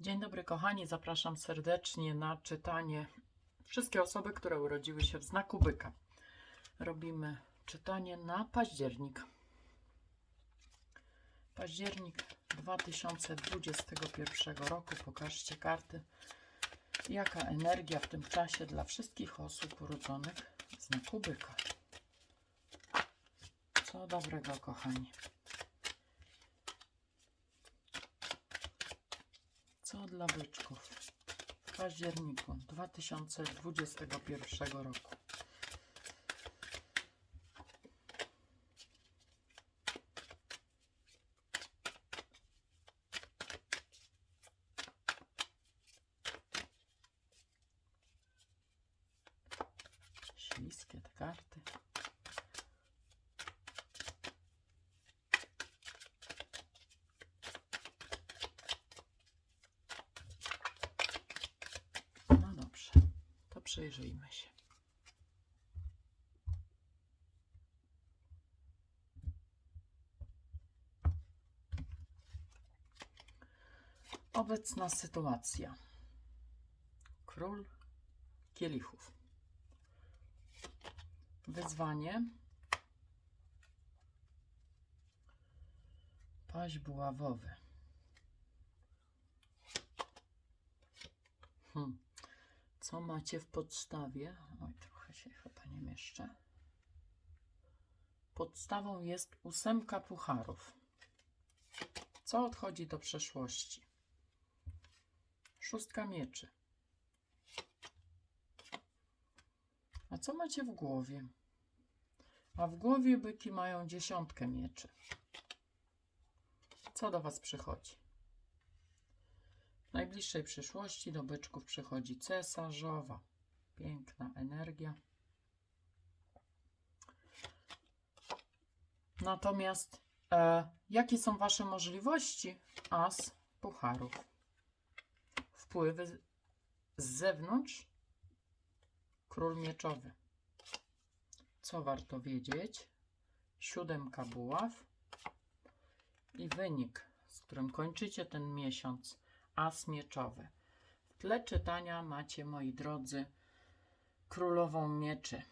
Dzień dobry, kochani. Zapraszam serdecznie na czytanie wszystkie osoby, które urodziły się w znaku byka. Robimy czytanie na październik. Październik 2021 roku. Pokażcie karty. Jaka energia w tym czasie dla wszystkich osób urodzonych w znaku byka. Co dobrego, kochani. Co dla byczków w październiku 2021 roku? Śliskie te karty. No dobrze, to przyjrzyjmy się. Obecna sytuacja. Król kielichów. Wyzwanie. Paź buławowy. Hmm. Co macie w podstawie? Oj, trochę się chyba nie mieszczę. Podstawą jest ósemka pucharów. Co odchodzi do przeszłości? Szóstka mieczy. A co macie w głowie? A w głowie byki mają dziesiątkę mieczy. Co do Was przychodzi? Najbliższej przyszłości do byczków przychodzi cesarzowa. Piękna energia. Natomiast e, jakie są Wasze możliwości? As pucharów. Wpływy z zewnątrz. Król mieczowy. Co warto wiedzieć? Siódemka buław. I wynik, z którym kończycie ten miesiąc. As mieczowy. W tle czytania macie, moi drodzy, królową mieczy.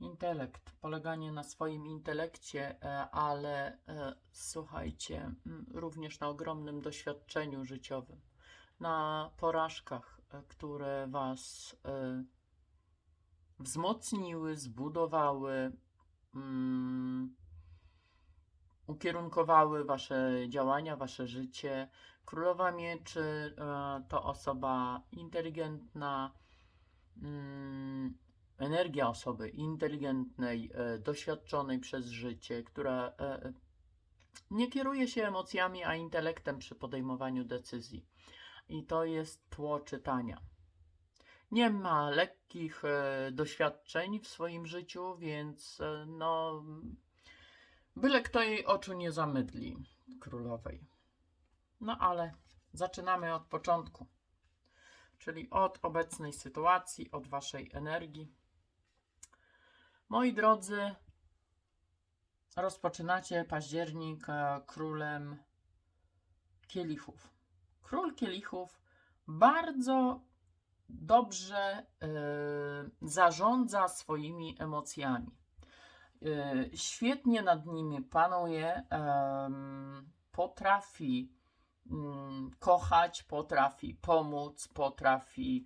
Intelekt, poleganie na swoim intelekcie, e, ale e, słuchajcie, również na ogromnym doświadczeniu życiowym, na porażkach, e, które Was wzmocniły, zbudowały, mm, ukierunkowały Wasze działania, Wasze życie. Królowa Mieczy e, to osoba inteligentna, mm, energia osoby inteligentnej, e, doświadczonej przez życie, która e, nie kieruje się emocjami, a intelektem przy podejmowaniu decyzji. I to jest tło czytania. Nie ma lekkich doświadczeń w swoim życiu, więc no, byle kto jej oczu nie zamydli, królowej. No ale zaczynamy od początku, czyli od obecnej sytuacji, od waszej energii. Moi drodzy, rozpoczynacie październik e, królem kielichów. Król kielichów bardzo dobrze e, zarządza swoimi emocjami. E, świetnie nad nimi panuje, potrafi mm, kochać, potrafi pomóc, potrafi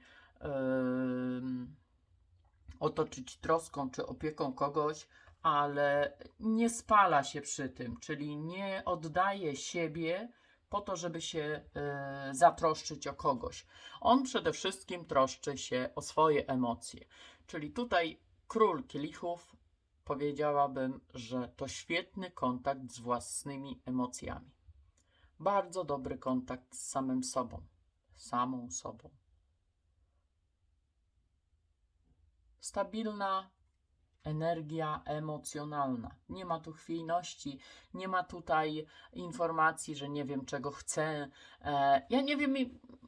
otoczyć troską czy opieką kogoś, ale nie spala się przy tym, czyli nie oddaje siebie po to, żeby się e, zatroszczyć o kogoś. On przede wszystkim troszczy się o swoje emocje. Czyli tutaj król kielichów powiedziałabym, że to świetny kontakt z własnymi emocjami. Bardzo dobry kontakt z samym sobą, samą sobą. Stabilna energia emocjonalna. Nie ma tu chwiejności, nie ma tutaj informacji, że nie wiem czego chcę. E, ja nie wiem,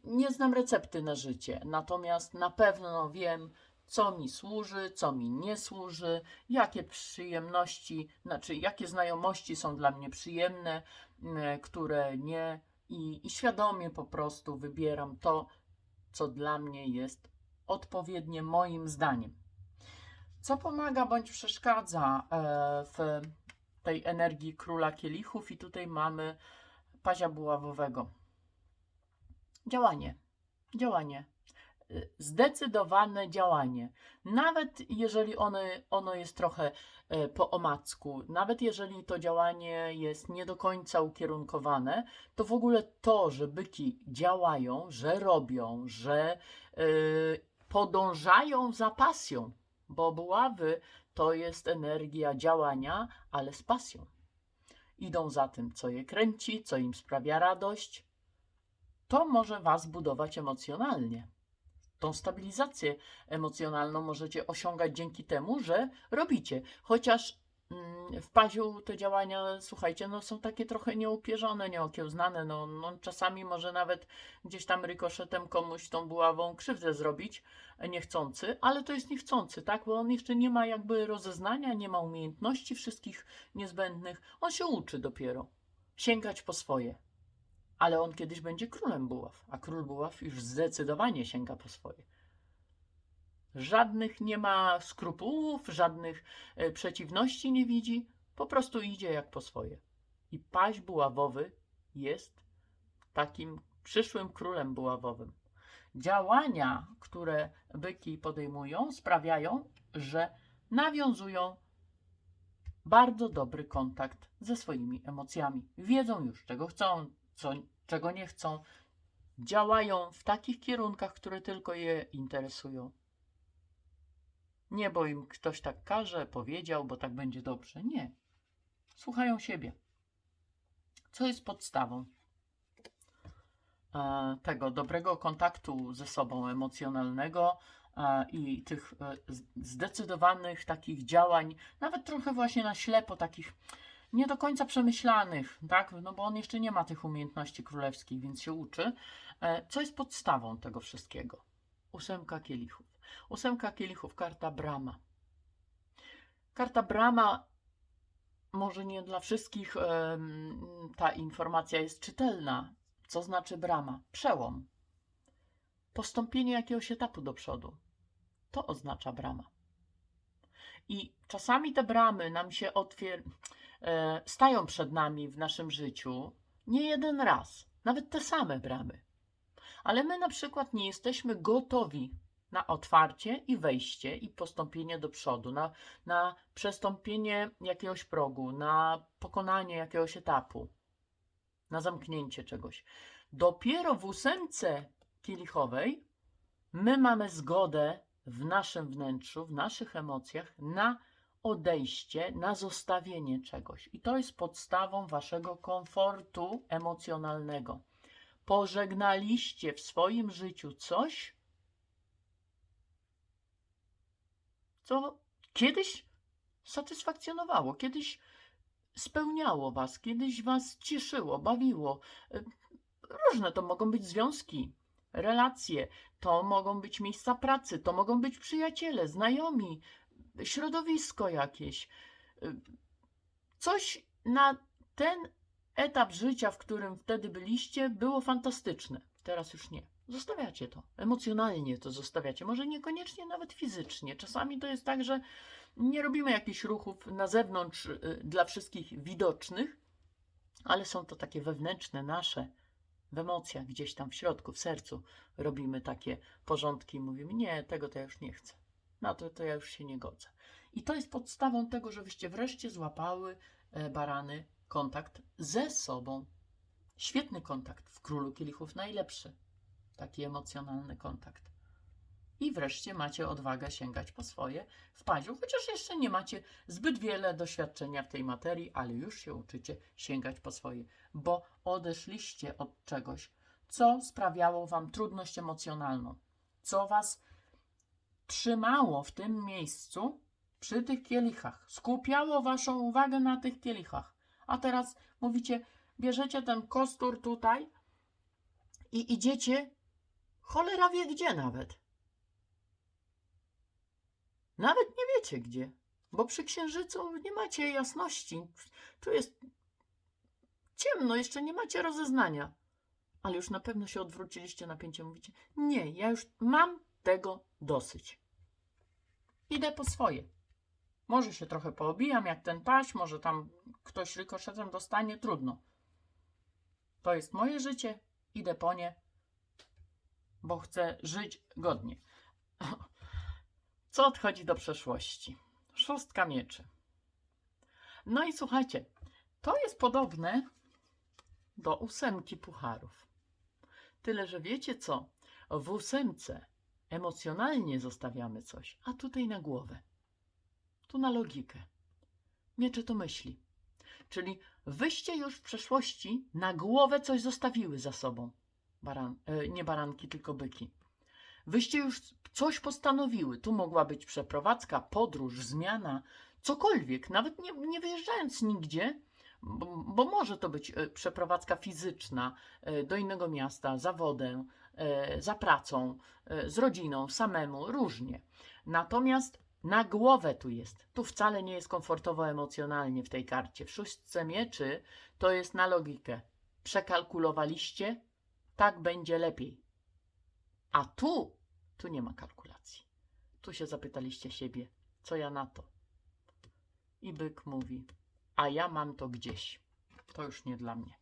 nie znam recepty na życie, natomiast na pewno wiem, co mi służy, co mi nie służy, jakie przyjemności, znaczy jakie znajomości są dla mnie przyjemne, które nie. I, I świadomie po prostu wybieram to, co dla mnie jest odpowiednie moim zdaniem. Co pomaga bądź przeszkadza e, w tej energii króla kielichów, i tutaj mamy pazia buławowego. Działanie. Działanie. Zdecydowane działanie. Nawet jeżeli ono, ono jest trochę e, po omacku, nawet jeżeli to działanie jest nie do końca ukierunkowane, to w ogóle to, że byki działają, że robią, że y, podążają za pasją, bo buławy to jest energia działania, ale z pasją. Idą za tym, co je kręci, co im sprawia radość. To może Was budować emocjonalnie. Tą stabilizację emocjonalną możecie osiągać dzięki temu, że robicie. Chociaż mm, w paziu te działania, słuchajcie, no są takie trochę nieupierzone, nieokiełznane. No, no, czasami może nawet gdzieś tam rykoszetem komuś tą buławą krzywdę zrobić, niechcący, ale to jest niechcący, tak? Bo on jeszcze nie ma jakby rozeznania, nie ma umiejętności wszystkich niezbędnych. On się uczy dopiero sięgać po swoje. Ale on kiedyś będzie królem buław, a król buław już zdecydowanie sięga po swoje. Żadnych nie ma skrupułów, żadnych e, przeciwności nie widzi, po prostu idzie jak po swoje. I paź buławowy jest takim przyszłym królem buławowym. Działania, które byki podejmują, sprawiają, że nawiązują bardzo dobry kontakt ze swoimi emocjami. Wiedzą już, czego chcą, co, czego nie chcą. Działają w takich kierunkach, które tylko je interesują. Nie, bo im ktoś tak każe, powiedział, bo tak będzie dobrze. Nie. Słuchają siebie. Co jest podstawą e, tego dobrego kontaktu ze sobą emocjonalnego e, i tych e, zdecydowanych takich działań, nawet trochę właśnie na ślepo, takich nie do końca przemyślanych, tak? No bo on jeszcze nie ma tych umiejętności królewskich, więc się uczy. E, Co jest podstawą tego wszystkiego? Ósemka kielichów. Ósemka kielichów, karta brama. Karta brama, może nie dla wszystkich ta informacja jest czytelna. Co znaczy brama? Przełom. Postąpienie jakiegoś etapu do przodu. To oznacza brama. I czasami te bramy nam się otwier e, stają przed nami w naszym życiu nie jeden raz, nawet te same bramy. Ale my na przykład nie jesteśmy gotowi na otwarcie i wejście i postąpienie do przodu, na, na przestąpienie jakiegoś progu, na pokonanie jakiegoś etapu, na zamknięcie czegoś. Dopiero w ósemce kielichowej my mamy zgodę w naszym wnętrzu, w naszych emocjach na odejście, na zostawienie czegoś. I to jest podstawą waszego komfortu emocjonalnego. Pożegnaliście w swoim życiu coś, co kiedyś satysfakcjonowało, kiedyś spełniało was, kiedyś was cieszyło, bawiło. Różne to mogą być związki, relacje, to mogą być miejsca pracy, to mogą być przyjaciele, znajomi, środowisko jakieś. Y, Coś na ten etap życia, w którym wtedy byliście, było fantastyczne. Teraz już nie. Zostawiacie to. Emocjonalnie to zostawiacie. Może niekoniecznie nawet fizycznie. Czasami to jest tak, że nie robimy jakichś ruchów na zewnątrz y, dla wszystkich widocznych, ale są to takie wewnętrzne, nasze, w emocjach, gdzieś tam w środku, w sercu robimy takie porządki i mówimy, nie, tego to ja już nie chcę. Na to, to ja już się nie godzę. I to jest podstawą tego, żebyście wreszcie złapały e, barany kontakt ze sobą. Świetny kontakt w Królu Kielichów, najlepszy. Taki emocjonalny kontakt. I wreszcie macie odwagę sięgać po swoje w paziu, chociaż jeszcze nie macie zbyt wiele doświadczenia w tej materii, ale już się uczycie sięgać po swoje, bo odeszliście od czegoś, co sprawiało wam trudność emocjonalną, co was trzymało w tym miejscu przy tych kielichach, skupiało waszą uwagę na tych kielichach. A teraz mówicie, bierzecie ten kostur tutaj i idziecie cholera wie gdzie nawet. Nawet nie wiecie gdzie, bo przy księżycu nie macie jasności. Tu jest ciemno, jeszcze nie macie rozeznania. Ale już na pewno się odwróciliście napięcie, mówicie: Nie, ja już mam tego dosyć. Idę po swoje. Może się trochę poobijam jak ten paś, może tam ktoś rykoszetem dostanie, trudno. To jest moje życie, idę po nie, bo chcę żyć godnie. Co odchodzi do przeszłości? Szóstka mieczy. No i słuchajcie, to jest podobne do ósemki pucharów. Tyle, że wiecie co? W ósemce emocjonalnie zostawiamy coś, a tutaj na głowę. Tu na logikę. Miecze to myśli. Czyli wyście już w przeszłości na głowę coś zostawiły za sobą. Baran, e, nie baranki, tylko byki. Wyście już coś postanowiły. Tu mogła być przeprowadzka, podróż, zmiana, cokolwiek, nawet nie, nie wyjeżdżając nigdzie, bo, bo może to być e, przeprowadzka fizyczna e, do innego miasta, zawodem, za pracą, e, z rodziną, samemu, różnie. Natomiast na głowę tu jest. Tu wcale nie jest komfortowo emocjonalnie w tej karcie. W szóstce mieczy to jest na logikę. Przekalkulowaliście, tak będzie lepiej. A tu, tu nie ma kalkulacji. Tu się zapytaliście siebie, co ja na to. I byk mówi, a ja mam to gdzieś. To już nie dla mnie.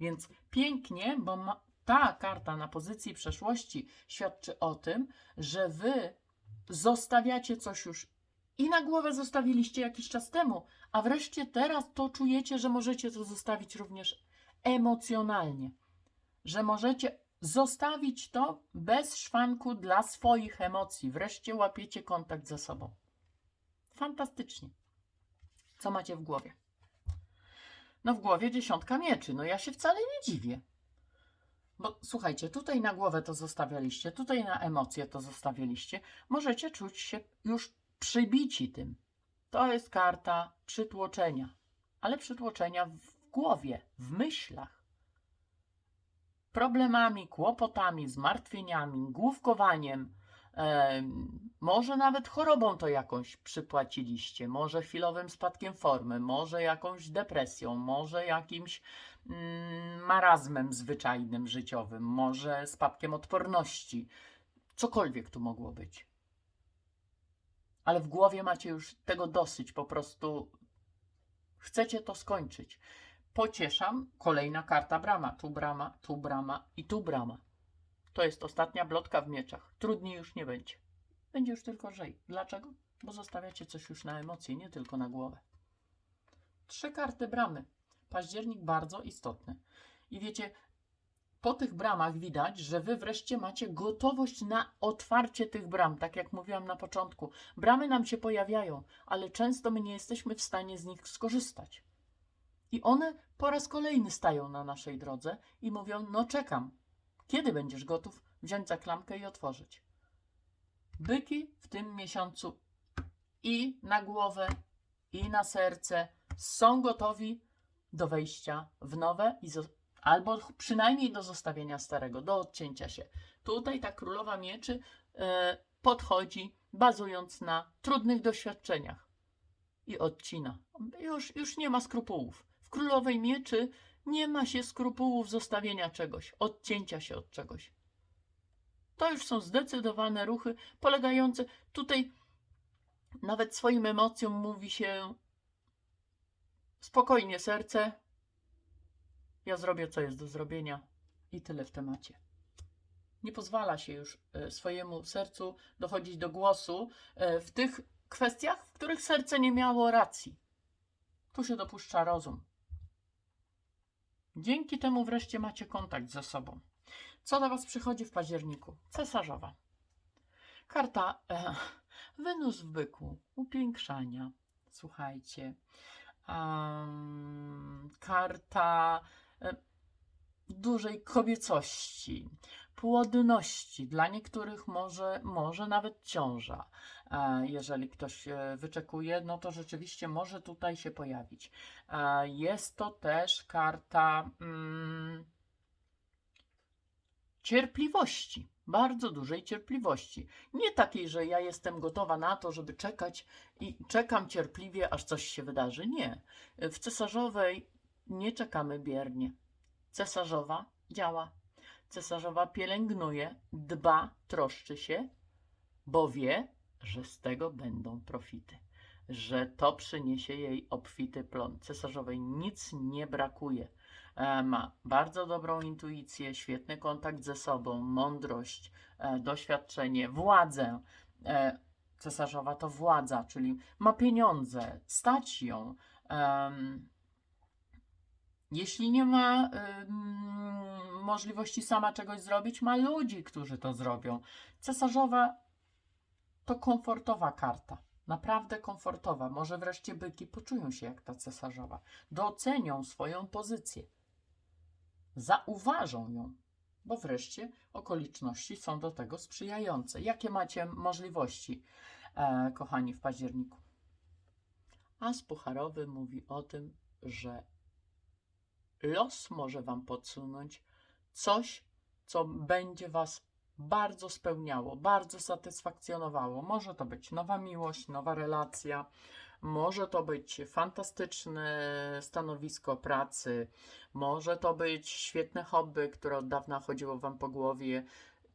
Więc pięknie, bo ma, ta karta na pozycji przeszłości świadczy o tym, że wy zostawiacie coś już i na głowę zostawiliście jakiś czas temu, a wreszcie teraz to czujecie, że możecie to zostawić również emocjonalnie. Że możecie zostawić to bez szwanku dla swoich emocji. Wreszcie łapiecie kontakt ze sobą. Fantastycznie. Co macie w głowie? No w głowie dziesiątka mieczy. No ja się wcale nie dziwię. Bo słuchajcie, tutaj na głowę to zostawialiście, tutaj na emocje to zostawialiście. Możecie czuć się już przybici tym. To jest karta przytłoczenia, ale przytłoczenia w głowie, w myślach. Problemami, kłopotami, zmartwieniami, główkowaniem, może nawet chorobą to jakąś przypłaciliście, może chwilowym spadkiem formy, może jakąś depresją, może jakimś mm, marazmem zwyczajnym życiowym, może spadkiem odporności. Cokolwiek tu mogło być. Ale w głowie macie już tego dosyć, po prostu chcecie to skończyć. Pocieszam, kolejna karta brama, tu brama, tu brama i tu brama. To jest ostatnia blotka w mieczach. Trudniej już nie będzie. Będzie już tylko lżej. Dlaczego? Bo zostawiacie coś już na emocje, nie tylko na głowę. Trzy karty bramy. Październik bardzo istotny. I wiecie, po tych bramach widać, że wy wreszcie macie gotowość na otwarcie tych bram. Tak jak mówiłam na początku, bramy nam się pojawiają, ale często my nie jesteśmy w stanie z nich skorzystać. I one po raz kolejny stają na naszej drodze i mówią: No, czekam. Kiedy będziesz gotów wziąć za klamkę i otworzyć? Byki w tym miesiącu i na głowę, i na serce są gotowi do wejścia w nowe i albo przynajmniej do zostawienia starego, do odcięcia się. Tutaj ta królowa mieczy e, podchodzi bazując na trudnych doświadczeniach i odcina. Już, już nie ma skrupułów. W królowej mieczy nie ma się skrupułów zostawienia czegoś, odcięcia się od czegoś. To już są zdecydowane ruchy polegające tutaj nawet swoim emocjom mówi się spokojnie serce, ja zrobię co jest do zrobienia i tyle w temacie. Nie pozwala się już e, swojemu sercu dochodzić do głosu e, w tych kwestiach, w których serce nie miało racji. Tu się dopuszcza rozum. Dzięki temu wreszcie macie kontakt ze sobą. Co do Was przychodzi w październiku? Cesarzowa. Karta e, Wenus w byku, upiększania. Słuchajcie. Em, karta e, dużej kobiecości, płodności. Dla niektórych może, może nawet ciąża. E, Jeżeli ktoś e, wyczekuje, no to rzeczywiście może tutaj się pojawić. E, Jest to też karta mm, cierpliwości, bardzo dużej cierpliwości. Nie takiej, że ja jestem gotowa na to, żeby czekać i czekam cierpliwie, aż coś się wydarzy. Nie. W cesarzowej nie czekamy biernie. Cesarzowa działa. Cesarzowa pielęgnuje, dba, troszczy się, bo wie, że z tego będą profity, że to przyniesie jej obfity plon. Cesarzowej nic nie brakuje. E, Ma bardzo dobrą intuicję, świetny kontakt ze sobą, mądrość, e, doświadczenie, władzę. E, Cesarzowa to władza, czyli ma pieniądze, stać ją. Jeśli nie ma em, możliwości sama czegoś zrobić, ma ludzi, którzy to zrobią. Cesarzowa to komfortowa karta. Naprawdę komfortowa. Może wreszcie byki poczują się jak ta cesarzowa. Docenią swoją pozycję. Zauważą ją, bo wreszcie okoliczności są do tego sprzyjające. Jakie macie możliwości, e, kochani, w październiku? As Pucharowy mówi o tym, że los może Wam podsunąć coś, co będzie Was bardzo spełniało, bardzo satysfakcjonowało. Może to być nowa miłość, nowa relacja, może to być fantastyczne stanowisko pracy, może to być świetne hobby, które od dawna chodziło Wam po głowie.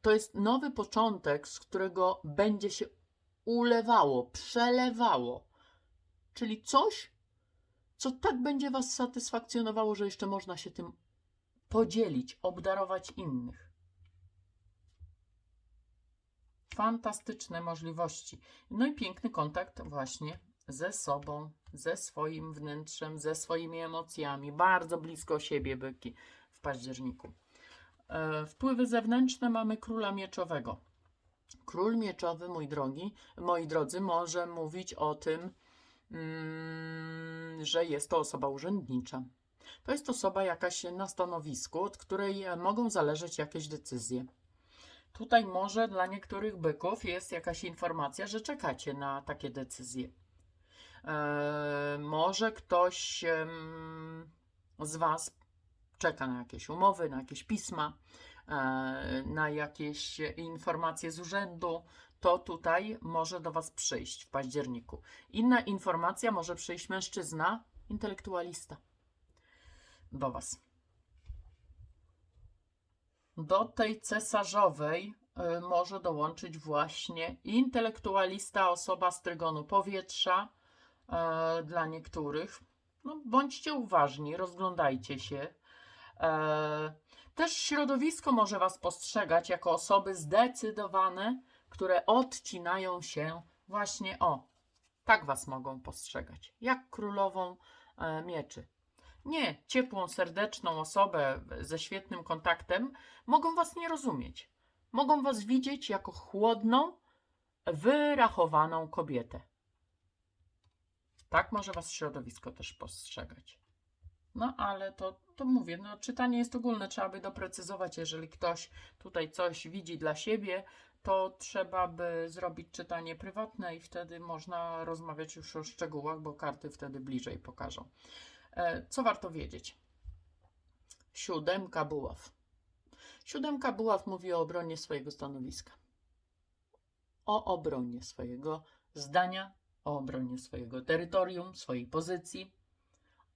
To jest nowy początek, z którego będzie się ulewało, przelewało. Czyli coś, co tak będzie Was satysfakcjonowało, że jeszcze można się tym podzielić, obdarować innych. Fantastyczne możliwości. No i piękny kontakt właśnie ze sobą, ze swoim wnętrzem, ze swoimi emocjami. Bardzo blisko siebie byki w październiku. E, wpływy zewnętrzne mamy króla mieczowego. Król mieczowy, mój drogi, moi drodzy, może mówić o tym, że jest to osoba urzędnicza. To jest osoba jakaś na stanowisku, od której e, mogą zależeć jakieś decyzje. Tutaj może dla niektórych byków jest jakaś informacja, że czekacie na takie decyzje. Eee, może ktoś z Was czeka na jakieś umowy, na jakieś pisma, e, na jakieś informacje z urzędu. To tutaj może do Was przyjść w październiku. Inna informacja może przyjść mężczyzna, intelektualista do Was. Do tej cesarzowej y, może dołączyć właśnie intelektualista, osoba z trygonu powietrza e, dla niektórych. No, bądźcie uważni, rozglądajcie się. E, też środowisko może Was postrzegać jako osoby zdecydowane, które odcinają się właśnie o. Tak Was mogą postrzegać, jak królową e, mieczy. Nie, ciepłą, serdeczną osobę ze świetnym kontaktem mogą Was nie rozumieć. Mogą Was widzieć jako chłodną, wyrachowaną kobietę. Tak może Was środowisko też postrzegać. No ale to, to mówię, no czytanie jest ogólne, trzeba by doprecyzować, jeżeli ktoś tutaj coś widzi dla siebie, to trzeba by zrobić czytanie prywatne i wtedy można rozmawiać już o szczegółach, bo karty wtedy bliżej pokażą. E, Co warto wiedzieć? Siódemka buław. Siódemka buław mówi o obronie swojego stanowiska. O obronie swojego zdania, o obronie swojego terytorium, swojej pozycji,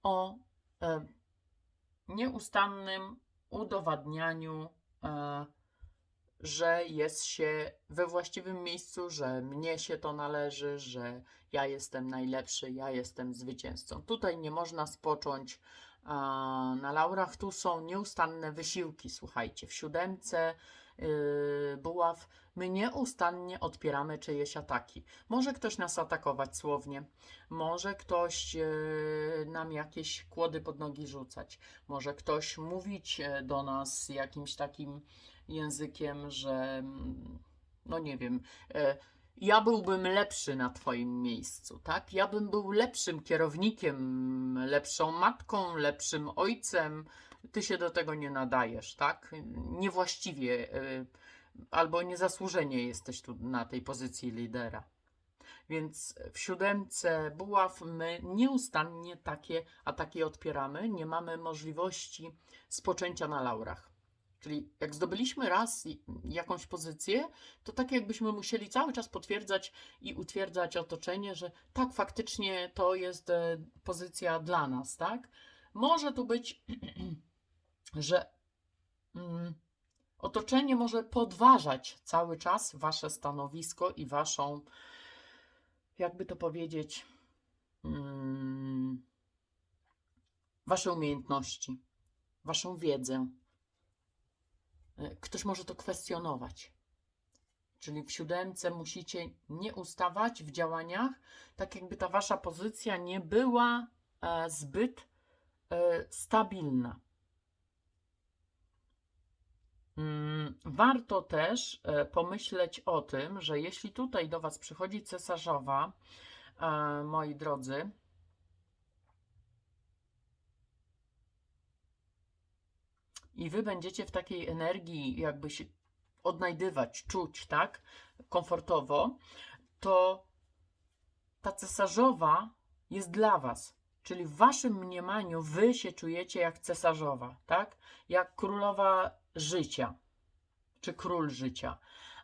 o e, nieustannym udowadnianiu, e, że jest się we właściwym miejscu, że mnie się to należy, że ja jestem najlepszy, ja jestem zwycięzcą. Tutaj nie można spocząć na laurach, tu są nieustanne wysiłki. Słuchajcie, w siódemce yy, buław my nieustannie odpieramy czyjeś ataki. Może ktoś nas atakować słownie, może ktoś yy, nam jakieś kłody pod nogi rzucać, może ktoś mówić e, do nas jakimś takim językiem, że mm, no nie wiem, e, ja byłbym lepszy na Twoim miejscu, tak? Ja bym był lepszym kierownikiem, lepszą matką, lepszym ojcem. Ty się do tego nie nadajesz, tak? Niewłaściwie e, albo niezasłużenie jesteś tu na tej pozycji lidera. Więc w siódemce buław my nieustannie takie ataki odpieramy, nie mamy możliwości spoczęcia na laurach. Czyli jak zdobyliśmy raz jakąś pozycję, to tak jakbyśmy musieli cały czas potwierdzać i utwierdzać otoczenie, że tak, faktycznie to jest e, pozycja dla nas, tak? Może tu być, że mm, otoczenie może podważać cały czas wasze stanowisko i waszą, jakby to powiedzieć, mm, wasze umiejętności, waszą wiedzę. E, Ktoś może to kwestionować. Czyli w siódemce musicie nie ustawać w działaniach, tak jakby ta wasza pozycja nie była e, zbyt e, stabilna. Mm, Warto też pomyśleć o tym, że jeśli tutaj do Was przychodzi cesarzowa, moi drodzy, i Wy będziecie w takiej energii, jakby się odnajdywać, czuć, tak, komfortowo, to ta cesarzowa jest dla Was. Czyli w Waszym mniemaniu Wy się czujecie jak cesarzowa, tak? Jak królowa życia, czy król życia.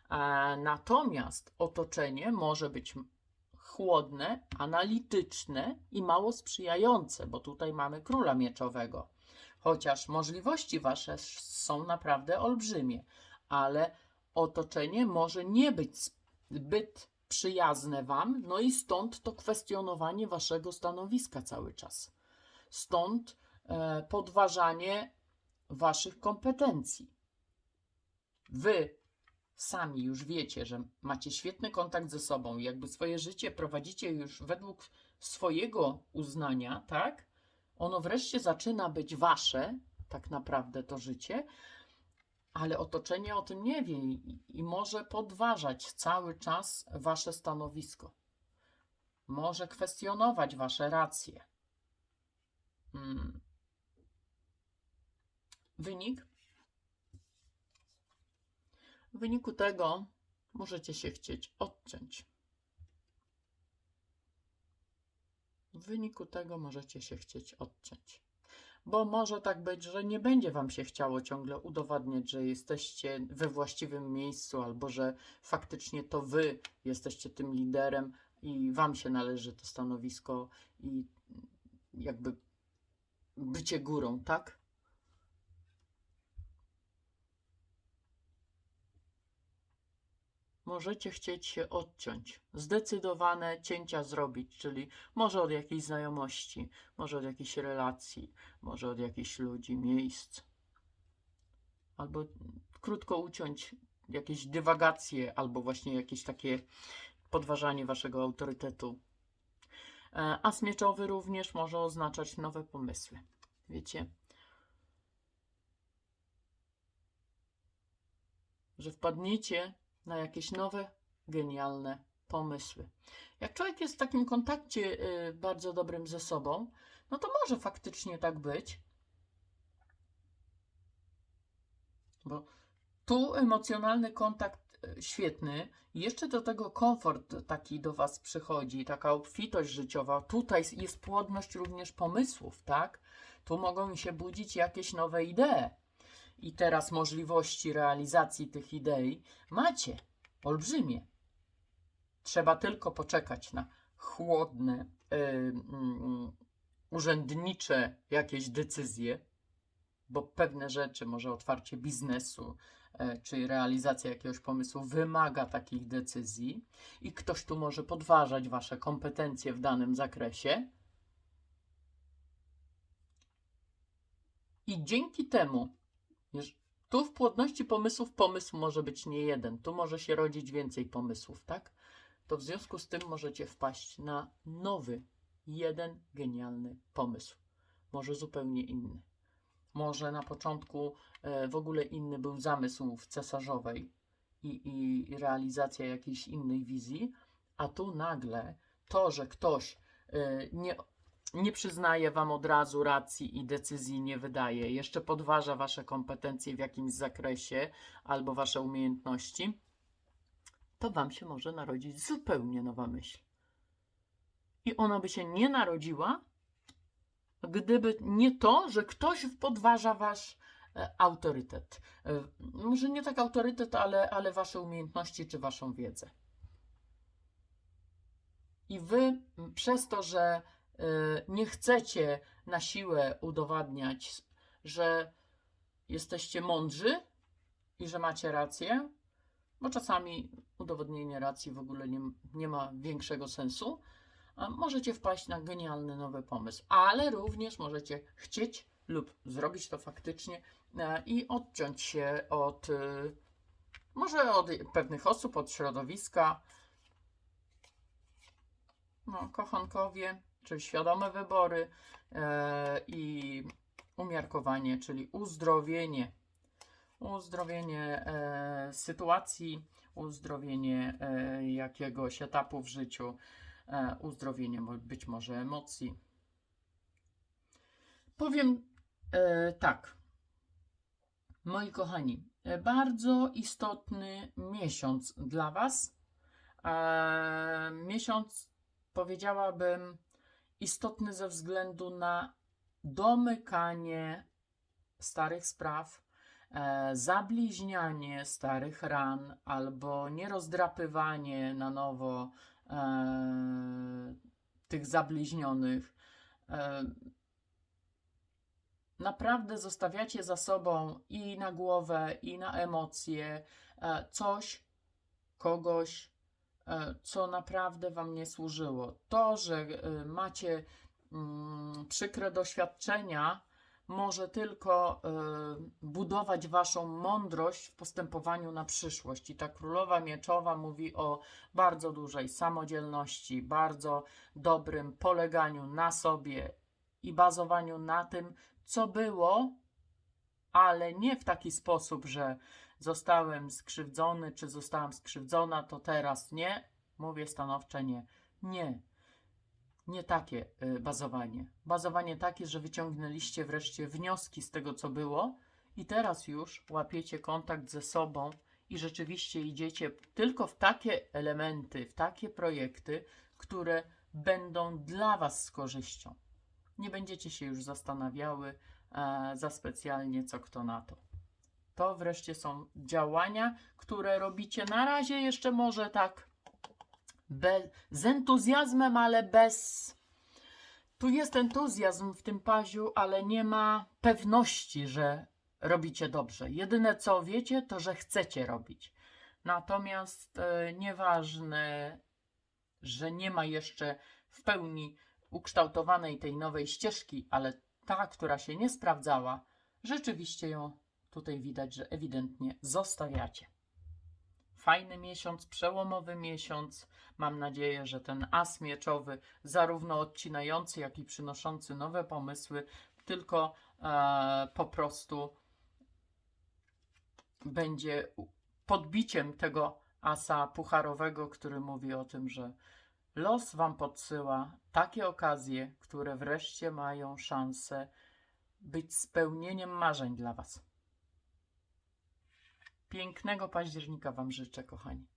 E, natomiast otoczenie może być chłodne, analityczne i mało sprzyjające, bo tutaj mamy króla mieczowego. Chociaż możliwości Wasze są naprawdę olbrzymie, ale otoczenie może nie być zbyt przyjazne Wam, no i stąd to kwestionowanie Waszego stanowiska cały czas. Stąd e, podważanie Waszych kompetencji. Wy sami już wiecie, że macie świetny kontakt ze sobą jakby swoje życie prowadzicie już według swojego uznania, tak? Ono wreszcie zaczyna być wasze, tak naprawdę to życie, ale otoczenie o tym nie wie i, i może podważać cały czas wasze stanowisko. Może kwestionować wasze racje. Hmm. Wynik? W wyniku tego możecie się chcieć odciąć. W wyniku tego możecie się chcieć odciąć. Bo może tak być, że nie będzie Wam się chciało ciągle udowadniać, że jesteście we właściwym miejscu, albo że faktycznie to Wy jesteście tym liderem i Wam się należy to stanowisko i jakby bycie górą, tak? Możecie chcieć się odciąć, zdecydowane cięcia zrobić, czyli może od jakiejś znajomości, może od jakiejś relacji, może od jakichś ludzi, miejsc. Albo krótko uciąć jakieś dywagacje, albo właśnie jakieś takie podważanie waszego autorytetu. E, As mieczowy również może oznaczać nowe pomysły. Wiecie, że wpadniecie na jakieś nowe, genialne pomysły. Jak człowiek jest w takim kontakcie y, bardzo dobrym ze sobą, no to może faktycznie tak być. Bo tu emocjonalny kontakt y, świetny, jeszcze do tego komfort taki do Was przychodzi, taka obfitość życiowa. Tutaj jest płodność również pomysłów, tak? Tu mogą się budzić jakieś nowe idee. I teraz możliwości realizacji tych idei macie olbrzymie. Trzeba tylko poczekać na chłodne, y, mm, urzędnicze jakieś decyzje, bo pewne rzeczy, może otwarcie biznesu, e, czy realizacja jakiegoś pomysłu wymaga takich decyzji i ktoś tu może podważać wasze kompetencje w danym zakresie. I dzięki temu, Tu w płodności pomysłów pomysł może być nie jeden, tu może się rodzić więcej pomysłów, tak? To w związku z tym możecie wpaść na nowy, jeden genialny pomysł. Może zupełnie inny. Może na początku e, w ogóle inny był zamysł w cesarzowej i, i realizacja jakiejś innej wizji, a tu nagle to, że ktoś e, nie nie przyznaje wam od razu racji i decyzji nie wydaje, jeszcze podważa wasze kompetencje w jakimś zakresie albo wasze umiejętności, to wam się może narodzić zupełnie nowa myśl. I ona by się nie narodziła, gdyby nie to, że ktoś podważa wasz e, autorytet. E, Może nie tak autorytet, ale, ale wasze umiejętności czy waszą wiedzę. I wy przez to, że nie chcecie na siłę udowadniać, że jesteście mądrzy i że macie rację, bo czasami udowodnienie racji w ogóle nie, nie ma większego sensu, możecie wpaść na genialny nowy pomysł, ale również możecie chcieć lub zrobić to faktycznie e, i odciąć się od e, może od pewnych osób, od środowiska. No, kochankowie, czyli świadome wybory e, i umiarkowanie, czyli uzdrowienie. Uzdrowienie e, sytuacji, uzdrowienie e, jakiegoś etapu w życiu, uzdrowienie być może emocji. Powiem tak. Moi kochani, bardzo istotny miesiąc dla Was. Miesiąc, powiedziałabym, istotny ze względu na domykanie starych spraw, e, zabliźnianie starych ran albo nierozdrapywanie na nowo e, tych zabliźnionych. E, naprawdę zostawiacie za sobą i na głowę, i na emocje coś, kogoś, co naprawdę Wam nie służyło. To, że e, macie mm, przykre doświadczenia, może tylko e, budować Waszą mądrość w postępowaniu na przyszłość. I ta królowa mieczowa mówi o bardzo dużej samodzielności, bardzo dobrym poleganiu na sobie i bazowaniu na tym, co było, ale nie w taki sposób, że zostałem skrzywdzony, czy zostałam skrzywdzona, to teraz nie. Mówię stanowcze nie. Nie. Nie takie y, bazowanie. Bazowanie takie, że wyciągnęliście wreszcie wnioski z tego, co było, i teraz już łapiecie kontakt ze sobą i rzeczywiście idziecie tylko w takie elementy, w takie projekty, które będą dla Was z korzyścią. Nie będziecie się już zastanawiały e, za specjalnie, co kto na to. To wreszcie są działania, które robicie na razie jeszcze może tak z entuzjazmem, ale bez. Tu jest entuzjazm w tym paziu, ale nie ma pewności, że robicie dobrze. Jedyne co wiecie, to że chcecie robić. Natomiast e, nieważne, że nie ma jeszcze w pełni ukształtowanej tej nowej ścieżki, ale ta, która się nie sprawdzała, rzeczywiście ją tutaj widać, że ewidentnie zostawiacie. Fajny miesiąc, przełomowy miesiąc. Mam nadzieję, że ten as mieczowy, zarówno odcinający, jak i przynoszący nowe pomysły, tylko e, po prostu będzie podbiciem tego asa pucharowego, który mówi o tym, że los Wam podsyła takie okazje, które wreszcie mają szansę być spełnieniem marzeń dla Was. Pięknego października Wam życzę, kochani.